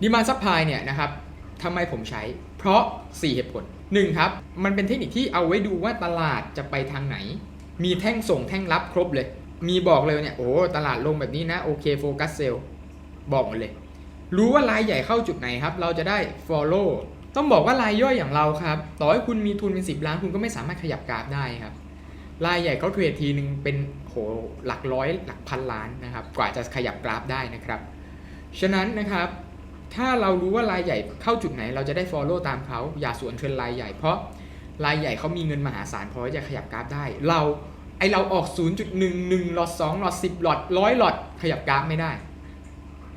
ดีมาซัพพลายเนี่ยนะครับทำไมผมใช้ เพราะ 4 เหตุผล 1 ครับ มันเป็นเทคนิคที่เอาไว้ดูว่าตลาดจะไปทางไหน มีแท่งส่งแท่งรับครบเลย มีบอกเลยเนี่ย โอ้ตลาดลงแบบนี้นะ โอเคโฟกัสเซลบอกหมดเลย รู้ว่ารายใหญ่เข้าจุดไหนครับ เราจะได้ follow ต้องบอกว่ารายย่อยอย่างเราครับ ต่อให้คุณมีทุนเป็น 10 ล้านคุณก็ไม่สามารถขยับกราฟได้ครับ รายใหญ่เขาเทรดทีหนึ่งเป็นโหหลักร้อยหลักพันล้านนะครับ กว่าจะขยับกราฟได้นะครับ ฉะนั้นนะครับ ถ้าเรารู้ว่ารายใหญ่เข้าจุดไหน เราจะได้ follow ตามเขาอย่าสวนเทรนรายใหญ่ เพราะรายใหญ่เขามีเงินมหาศาลพอที่จะขยับกราฟได้ เราไอเราออก 0.11หลอด2หลอด10หลอดร้อยหลอดขยับกราฟไม่ได้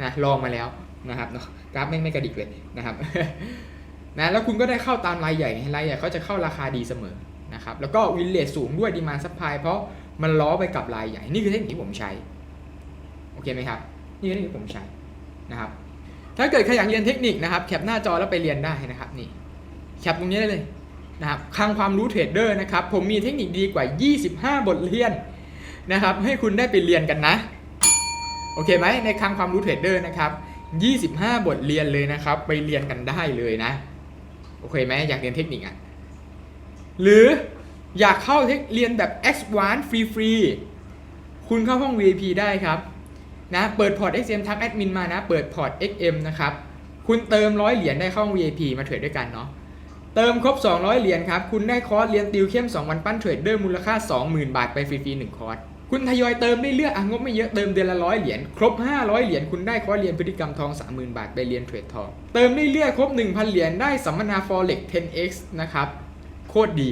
นะลองมาแล้วนะครับเนาะกราฟไม่ไม่กระดิกเลยนะครับนะแล้วคุณก็ได้เข้าตามรายใหญ่รายใหญ่เขาจะเข้าราคาดีเสมอนะครับแล้วก็วินเลทสูงด้วยดีมาซัพพลายเพราะมันล้อไปกับรายใหญ่ นี่คือเทคนิคที่ผมใช้ โอเคไหมครับ นี่คือเทคนิคที่ผมใช้นะครับ ถ้าเกิดใครอยากเรียนเทคนิคนะครับแคปหน้าจอแล้วไปเรียนได้นะครับนี่แคปตรงนี้ได้เลยนะครับคลังความรู้เทรดเดอร์นะครับผมมีเทคนิคดีกว่า 25 บทเรียนนะครับให้คุณได้ไปเรียนกันนะโอเคไหมในคลังความรู้เทรดเดอร์นะครับ25 บทเรียนเลยนะครับ ไปเรียนกันได้เลยนะโอเคไหมอยากเรียนเทคนิคอะหรืออยากเข้าเทคเรียนแบบ X 1ฟรีฟรีๆคุณเข้าห้อง VIP ได้ครับ นะเปิดพอร์ต XM ทักแอดมินมานะเปิดพอร์ต XM นะครับคุณเติมร้อยเหรียญได้เข้าห้อง VIP มาเทรดด้วยกันเนาะเติมครบ 200 เหรียญครับ คุณได้คอร์สเรียนติวเข้ม 2 วันปั้นเทรดเดอร์มูลค่า 20,000 บาทไปฟรีๆ1คอร์สคุณทยอยเติมเรื่อยๆอะงบไม่เยอะเติมเดือนละร้อยเหรียญครบ 500 เหรียญคุณได้คอร์สเรียนพฤติกรรมทอง 30,000 บาทไปเรียนเทรดทอง เติมเรื่อยๆครบ 1,000 เหรียญได้สัมมนา Forex 10x นะครับโคตรดี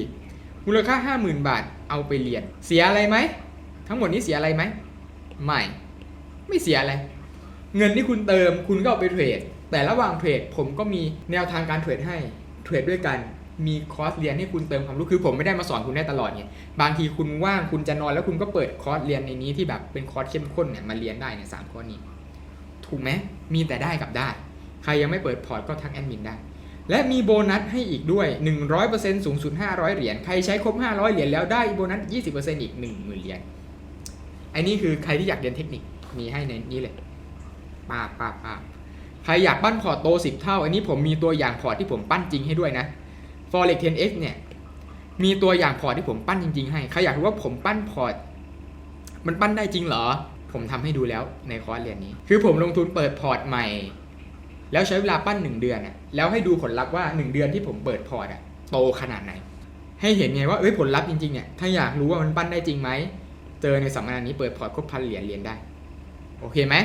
มูลค่า 50,000 บาทเอาไปเรียน เสียอะไรไหมทั้งหมดนี้เสียอะไรไหมไม่ ไม่เสียอะไร เงินที่คุณเติมคุณก็เอาไปเทรด แต่ระหว่างเทรดผมก็มีแนวทางการเทรดให้ เทรดด้วยกัน มีคอร์สเรียนให้คุณเติมความรู้ คือผมไม่ได้มาสอนคุณได้ตลอดไงบางทีคุณว่างคุณจะนอนแล้วคุณก็เปิดคอร์สเรียนในนี้ที่แบบเป็นคอร์สเข้มข้นเนี่ยมาเรียนได้เนี่ยสามข้อนี้ ถูกไหมมีแต่ได้กับได้ ใครยังไม่เปิดพอร์ตก็ทักแอดมินได้และมีโบนัสให้อีกด้วย 100%สูงสุด 500 เหรียญ ใครใช้ครบ 500 เหรียญแล้วได้โบนัส 20%อีก 10,000 เหรียญไอ้นี่คือใครที่อยากเรียนเทคนิค มีให้ในนี้เลยปาบปาบปาบใครอยากปั้นพอร์ตโต 10 เท่า อันนี้ผมมีตัวอย่างพอร์ตที่ผมปั้นจริงให้ด้วยนะ Forex 10x เนี่ย มีตัวอย่างพอร์ตที่ผมปั้นจริง ๆ ให้ใครอยากรู้ว่าผมปั้นพอร์ตมันปั้นได้จริงเหรอ ผมทำให้ดูแล้วในคอร์สเรียนนี้ คือผมลงทุนเปิดพอร์ตใหม่ แล้วใช้เวลาปั้น 1 เดือนน่ะแล้วให้ดูผลลัพธ์ว่า 1 เดือนที่ผมเปิดพอร์ตอะโตขนาดไหน ให้เห็นไงว่าเอ้ยผลลัพธ์จริงๆเนี่ยถ้าอยากรู้ว่ามันปั้นได้จริงไหมเจอในสัมมนานี้เปิดพอร์ตครบพันเหรียญเรียนได้ โอเคไหม